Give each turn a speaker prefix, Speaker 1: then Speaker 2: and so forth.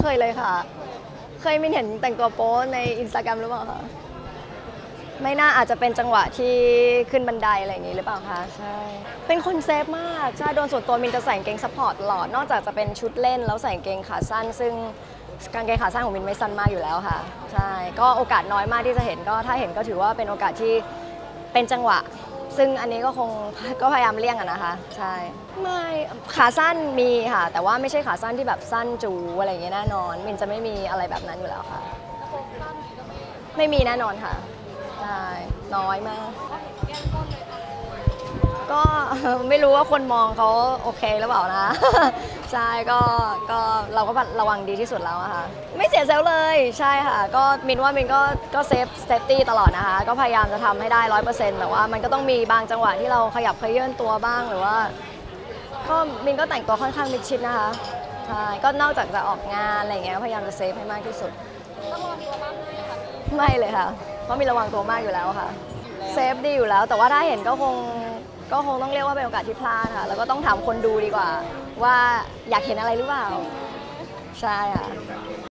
Speaker 1: เคยเลยค่ะ เคยมินเห็นแต่งตัวโป๊ในอินสตาแกรมหรือเปล่าคะไม่น่าอาจจะเป็นจังหวะที่ขึ้นบันไดอะไรอย่างนี้หรือเปล่าคะใช่ เป็นคนเซฟมากใช่โดนส่วนตัวมินจะใส่กางเกงซัพพอร์ตตลอด นอกจากจะเป็นชุดเล่นแล้วใส่กางเกงขาสั้น ซึ่งกางเกงขาสั้นของมินไม่สั้นมากอยู่แล้วค่ะ ใช่ ก็โอกาสน้อยมากที่จะเห็นก็ถ้าเห็นก็ถือว่าเป็นโอกาสที่เป็นจังหวะ ซึ่งอันนี้ก็คงก็พยายามเลี่ยงอะนะคะใช่ไม่ขาสั้นมีค่ะ แต่ว่าไม่ใช่ขาสั้นที่แบบสั้นจูอะไรอย่างเงี้ยแน่นอน มินจะไม่มีอะไรแบบนั้นอยู่แล้วค่ะ ไม่มีแน่นอนค่ะใช่น้อยมาก ก็ไม่รู้ว่าคนมองเขาโอเคหรือเปล่านะ ใช่ก็ก็ เราก็ระวังดีที่สุดแล้วอะค่ะไม่เสียเซลเลยใช่ค่ะ ก็มินว่ามินก็ก็เซฟเซฟตี้ตลอดนะคะ ก็พยายามจะทำให้ได้ร้อยเปอร์เซ็นต์แต่ว่ามันก็ต้องมีบางจังหวะที่เราขยับเขยื่นตัวบ้างหรือว่า ก็มินก็แต่งตัวค่อนข้างมิดชิดนะคะใช่ก็นอกจากจะออกงานอะไรเงี้ยพยายามจะเซฟให้มากที่สุดต้อง
Speaker 2: มีระวังไหมคะ
Speaker 1: ไม่เลยค่ะ เพราะมีระวังตัวมากอยู่แล้วค่ะเซฟดีอยู่แล้ว แต่ว่าถ้าเห็นก็คงก็คงต้องเรียกว่าเป็นโอกาสที่พลาดค่ะ แล้วก็ต้องถามคนดูดีกว่า ว่าอยากเห็นอะไรหรือเปล่า ใช่ค่ะ